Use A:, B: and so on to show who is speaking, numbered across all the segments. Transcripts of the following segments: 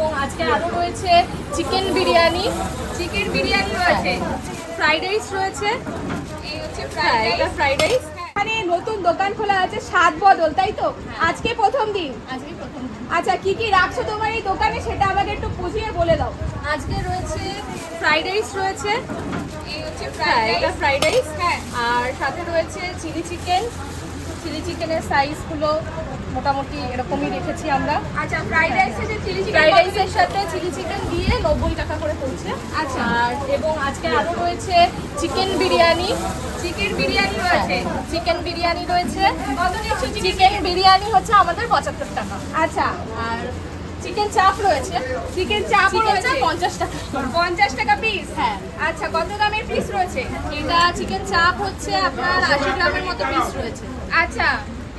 A: এবং আজকে আরও রয়েছে চিকেন বিরিয়ানি।
B: চিকেন বিরিয়ানি রয়েছে।
A: ফ্রাইড রাইস রয়েছে।
B: এই হচ্ছে
A: হ্যাঁ
B: ফ্রাইড
A: ফ্রাইড রাইস
B: এখানে নতুন দোকান খোলা আছে সাত বদল তাই তো?
A: হ্যাঁ।
B: আজকে প্রথম দিন।
A: আজকে প্রথম
B: আচ্ছা কি কি রাখছো তোমার এই দোকানে? সেটা আমাকে একটু বুঝিয়ে বলে দাও।
A: আজকে রয়েছে ফ্রাইড রাইস রয়েছে।
B: এই হচ্ছে
A: হ্যাঁ এটা ফ্রাইড রাইস
B: হ্যাঁ।
A: আর সাথে রয়েছে চিলি চিকেন চিলি চিকেনের সাইজগুলো মোটামুটি এরকমই রেখেছি আমরা।
B: আচ্ছা ফ্রাইড রাইস আছে চিলি চিকেন
A: ফ্রাইড রাইসের সাথে চিলি চিকেন দিয়ে নব্বই টাকা করে পড়ছে
B: আচ্ছা।
A: আর এবং আজকে আরও রয়েছে চিকেন বিরিয়ানি।
B: চিকেন বিরিয়ানি রয়েছে?
A: চিকেন বিরিয়ানি রয়েছে।
B: কত নিচ্ছ
A: চিকেন বিরিয়ানি? হচ্ছে আমাদের পঁচাত্তর টাকা।
B: আচ্ছা।
A: আর চিকেন চাপ রয়েছে।
B: চিকেন চাপ
A: চিকেন
B: রয়েছে?
A: চাপ পঞ্চাশ টাকা।
B: পঞ্চাশ টাকা পিস
A: হ্যাঁ।
B: আচ্ছা কত দামের পিস রয়েছে?
A: এটা চিকেন চাপ হচ্ছে আপনার আশি গ্রামের মতো পিস রয়েছে।
B: আচ্ছা।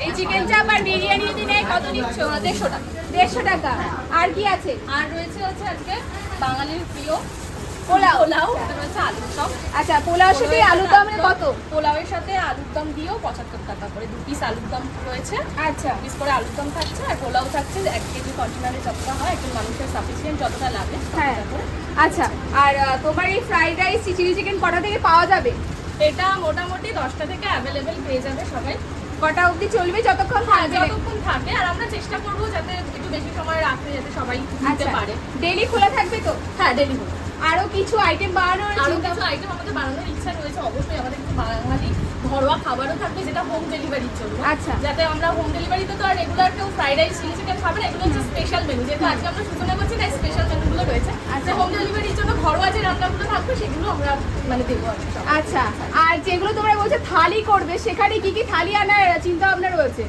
B: এই চিকেন চাপ আর বিরিয়ানি যদি নেয় কত নিচ্ছ?
A: দেড়শো টাকা।
B: দেড়শো টাকা। আর কি আছে?
A: আর রয়েছে হচ্ছে আজকে বাঙালির প্রিয়
B: পোলাও।
A: পোলাও রয়েছে আলুর দম।
B: আচ্ছা পোলাওর সাথে আলু দমের কত?
A: পোলাওয়ের সাথে আলুর দম দিয়েও পঁচাত্তর টাকা করে। দু পিস আলুর দম রয়েছে।
B: আচ্ছা।
A: পিস করে আলুর দম থাকছে আর পোলাও থাকছে এক কেজি কন্টেনারে যতটা হয় একজন মানুষের সাফিসিয়েন্ট যতটা লাগে
B: হ্যাঁ। আচ্ছা আর তোমার এই ফ্রাইড রাইস চিলি চিকেন কটা থেকে পাওয়া যাবে?
A: এটা মোটামুটি দশটা থেকে অ্যাভেলেবেল পেয়ে যাবে সবাই।
B: কটা অবধি চলবে যতক্ষণ থাকবে?
A: যতক্ষণ থাকে আর আমরা চেষ্টা করব যাতে একটু বেশি সময় রাখতে যাতে সবাই নিতে
B: আচ্ছা।
A: পারে।
B: ডেলি খোলা থাকবে তো?
A: হ্যাঁ ডেলিভারি
B: আরও কিছু আইটেম বানানোর আরও
A: কিছু আইটেম আমাদের বানানোর ইচ্ছা রয়েছে অবশ্যই আমাদের কিছু বাঙালি ঘরোয়া খাবারও থাকবে যেটা হোম ডেলিভারির জন্য।
B: আচ্ছা।
A: যাতে আমরা হোম ডেলিভারিতে তো আর রেগুলার কেউ ফ্রাইড রাইস চিলি চিকেন খাবে না এগুলো হচ্ছে স্পেশাল মেনু যেহেতু আজকে আমরা সূচনা করছি তাই স্পেশাল মেনুগুলো রয়েছে আচ্ছা হোম ডেলিভারির জন্য ঘরোয়া যে রান্নাগুলো থাকবে সেগুলো আমরা মানে দেবো।
B: আচ্ছা আর যেগুলো তোমরা বলছো থালি করবে সেখানে কি কি থালি আনার চিন্তা ভাবনা রয়েছে?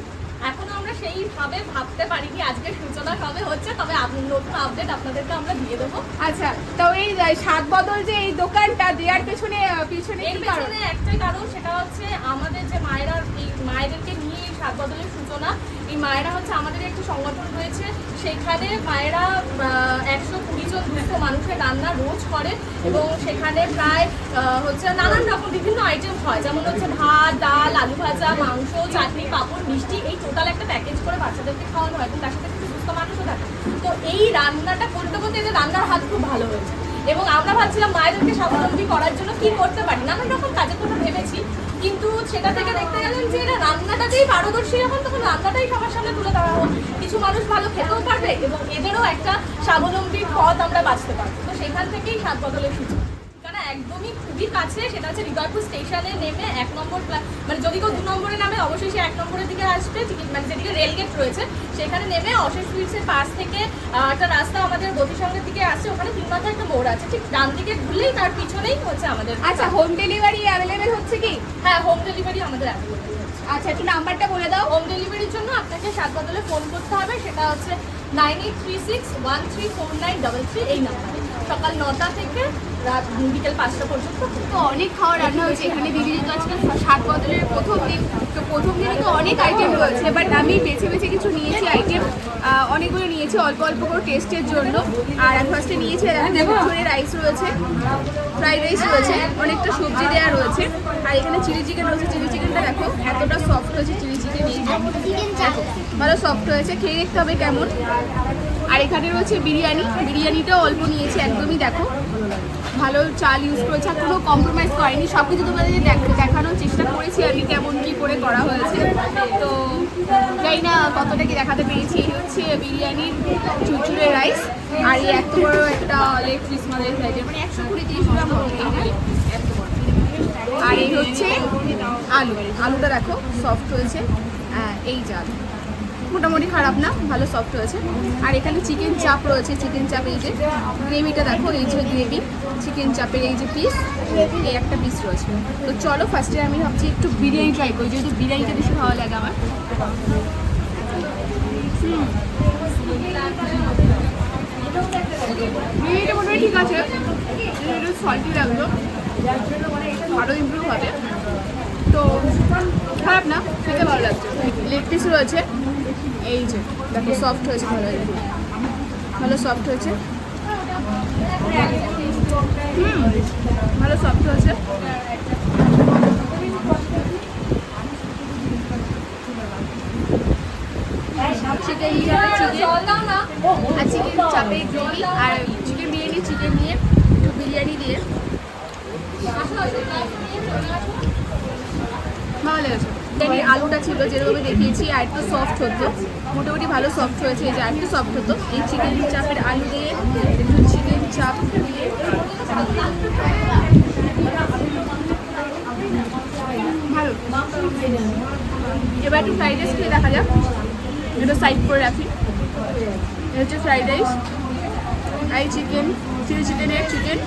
A: এখনও আমরা সেইভাবে ভাবতে পারিনি আজকে সূচনা কবে হচ্ছে তবে নতুন আপডেট আপনাদেরকে আমরা দিয়ে দেবো।
B: আচ্ছা তো এই সাত বদল যে এই দোকানটা দেওয়ার পেছনে পিছনে
A: একটাই কারণ সেটা হচ্ছে আমাদের যে মায়েরা এই মায়েদেরকে নিয়ে সাত বদলের সূচনা। এই মায়েরা হচ্ছে আমাদের একটি সংগঠন রয়েছে। সেখানে মায়েরা একশো কুড়ি জন দুশো মানুষের রান্না রোজ করে এবং সেখানে প্রায় হচ্ছে নানান রকম বিভিন্ন আইটেম হয়। যেমন হচ্ছে ভাত, ডাল, আলু ভাজা, মাংস, চাটনি, পাঁপড়, মিষ্টি, এই টোটাল একটা প্যাকেজ করে বাচ্চাদেরকে খাওয়ানো হয় এবং তার সাথে কিছু সুস্থ মানুষও থাকে। তো এই রান্নাটা করতে করতে এদের রান্নার হাত খুব ভালো হয়েছে। এবং আমরা ভাবছিলাম মায়েদেরকে স্বাবলম্বী করার জন্য কি করতে পারি? নানান রকম কাজের কথা ভেবেছি। সেটা থেকে দেখতে গেলেন যে এরা রান্নাটাতেই পারদর্শী। যখন তখন রান্নাটাই সবার সামনে তুলে ধরা হোক। কিছু মানুষ ভালো খেতেও পারবে এবং এদেরও একটা স্বাবলম্বী পথ আমরা বাঁচতে পারব। তো সেখান থেকেই সাত বদলের ঠিকানা একদমই খুবই কাছে সেটা হচ্ছে হৃদয়পুর স্টেশনে নেমে এক নম্বর মানে যদি কেউ দু নম্বরে নামে অবশ্যই সে এক নম্বরের দিকে আসবে টিকিট মানে যেদিকে রেলগেট রয়েছে সেখানে নেমে অশেষ সুইটসের পাশ থেকে একটা রাস্তা আমাদের গতিসংঘের দিকে আসছে ওখানে তিন মাথায় একটা মোড় আছে ঠিক ডান দিকে ঘুরলেই তার পিছনেই হচ্ছে আমাদের
B: আচ্ছা হোম ডেলিভারি অ্যাভেলেবেল হচ্ছে কি?
A: হ্যাঁ হোম ডেলিভারি আমাদের অ্যাভেলেবল
B: আচ্ছা একটু নাম্বারটা বলে দাও।
A: হোম ডেলিভারির জন্য আপনাকে সাত বদলে ফোন করতে হবে সেটা হচ্ছে nine eight three six one three four nine double three এই নাম্বারে। সকাল নটা থেকে রাত বিকেল পাঁচটা পর্যন্ত।
B: তো অনেক খাওয়ার রান্না হয়েছে। এখানে দিদি যেহেতু আজকে সাত বদলের প্রথম দিন। তো প্রথম দিনে তো অনেক আইটেম রয়েছে বাট আমি বেছে বেছে কিছু নিয়েছি আইটেম অনেকগুলো নিয়েছি অল্প অল্প করে টেস্টের জন্য। আর ফার্স্টে নিয়েছি মুসুরের রাইস রয়েছে ফ্রাইড রাইস রয়েছে অনেকটা সবজি দেওয়া রয়েছে। আর এখানে চিলি চিকেন রয়েছে। চিলি চিকেনটা দেখো এতটা সফট হয়েছে চিলি চিকেন ভালো সফট হয়েছে খেয়ে দেখতে হবে কেমন। আর এখানে রয়েছে বিরিয়ানি। বিরিয়ানিটাও অল্প নিয়েছি একদমই দেখো। ভালো চাল ইউজ করেছে আর কোনো কম্প্রোমাইজ করেনি। সব কিছু তোমাদের দেখ- দেখানোর চেষ্টা করেছি আমি কেমন কি করে করা হয়েছে। তো জানি না কতটা কি দেখাতে পেরেছি। এই হচ্ছে বিরিয়ানির চুচুড়ে রাইস আর এই এত বড় একটা লেগ পিস সাইজের মানে একশো কুড়ি তিরিশ গ্রাম। আর এই হচ্ছে আলু। আলুটা দেখো সফট হয়েছে। হ্যাঁ, এই জাল মোটামুটি খারাপ না, ভালো সফট হয়েছে আর এখানে চিকেন চাপ রয়েছে চিকেন চাপ এই যে গ্রেভিটা দেখো, এই যে গ্রেভি চিকেন চাপের এই যে পিস এই একটা পিস রয়েছে। তো চলো ফার্স্টে আমি ভাবছি একটু বিরিয়ানি ট্রাই করি, যেহেতু বিরিয়ানিটা বেশি ভালো লাগে আমার। ঠিক আছে একটু সল্টি লাগল। আরও ইমপ্রুভ হবে। তো খারাপ না, খেতে ভালো লাগছে। লেগ পিস রয়েছে। এই যে, দেখো সফট হয়েছে, ভালো ভালো সফট হয়েছে। ভালো সফট হয়েছে। চিকেন। আর চিকেন আর চিকেন চিকেন নিয়ে একটু বিরিয়ানি দিয়ে। ভালো লেগেছে। বিরিয়ানি আলুটা ছিল যেরকম দেখিয়েছি, আর একটু সফট হতো। মোটামুটি ভালো সফট হয়েছে যে আর একটু সফট হতো। এই চিকেন চাপের আলু দিয়ে চিকেন চাপ এবার একটু ফ্রাইড রাইস খেয়ে দেখা যাক। এটা সাইড করে রাখি। এটা হচ্ছে ফ্রাইড রাইস আই চিকেন চিলি চিকেনের চিকেন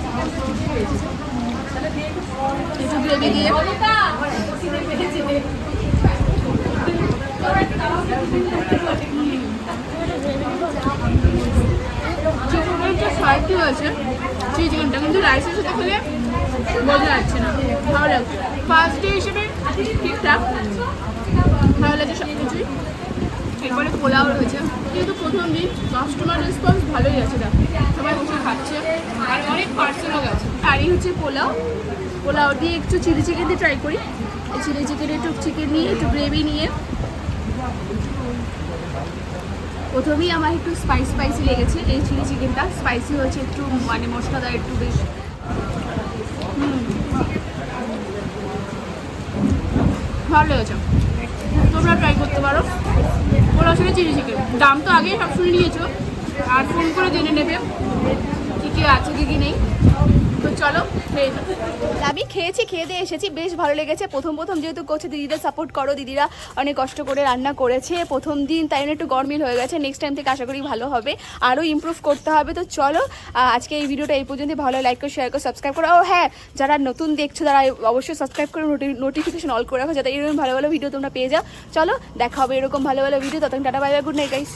B: ফ্রাইটি হয়েছে চিকেনটা কিন্তু রাইসের সাথে খেলে যাচ্ছে না ভালো লাগছে ফার্স্ট হিসেবে ঠিকঠাক ভালো লাগছে সব কিছুই এরপরে পোলাও রয়েছে। কিন্তু প্রথম দিন কাস্টমার রেসপন্স ভালোই আছে দেখ। সবাই বসে খাচ্ছে। আর অনেক পার্সেলও গেছে আর এই হচ্ছে পোলাও। পোলাও দিয়ে একটু চিলি চিকেন দিয়ে ট্রাই করি। এই চিলি চিকেন একটু চিকেন নিয়ে, একটু গ্রেভি নিয়ে। প্রথমেই আমার একটু স্পাইস স্পাইসি লেগেছে। এই চিলি চিকেনটা স্পাইসি হয়েছে একটু মানে মশলাদার একটু বেশ। ভালো লেগেছে তোমরা ট্রাই করতে পারো। ওরা আসলে চিলি চিকেন দাম তো আগেই সব শুনে নিয়েছো। আর ফোন করে জেনে নেবে। কী কী আছে, কী কী নেই।
C: আমি খেয়েছি, খেয়ে দিয়ে এসেছি, বেশ ভালো লেগেছে। প্রথম প্রথম যেহেতু করছে দিদিরা সাপোর্ট করো, দিদিরা অনেক কষ্ট করে রান্না করেছে। প্রথম দিন তাই একটু গরমিল হয়ে গেছে। নেক্সট টাইম থেকে আশা করি ভালো হবে। আরও ইমপ্রুভ করতে হবে। তো চলো আজকে এই ভিডিওটা এই পর্যন্ত। ভালো লাইক করে শেয়ার করে সাবস্ক্রাইব করো। ও হ্যাঁ যারা নতুন দেখছ, তারা অবশ্যই সাবস্ক্রাইব করে নোটিফিকেশন অল করে রাখো, যাতে এরকম ভালো ভালো ভিডিও তোমরা পেয়ে যাও। চলো, দেখা হবে এরকম ভালো ভালো ভিডিও ততক্ষণ tata bye bye good night guys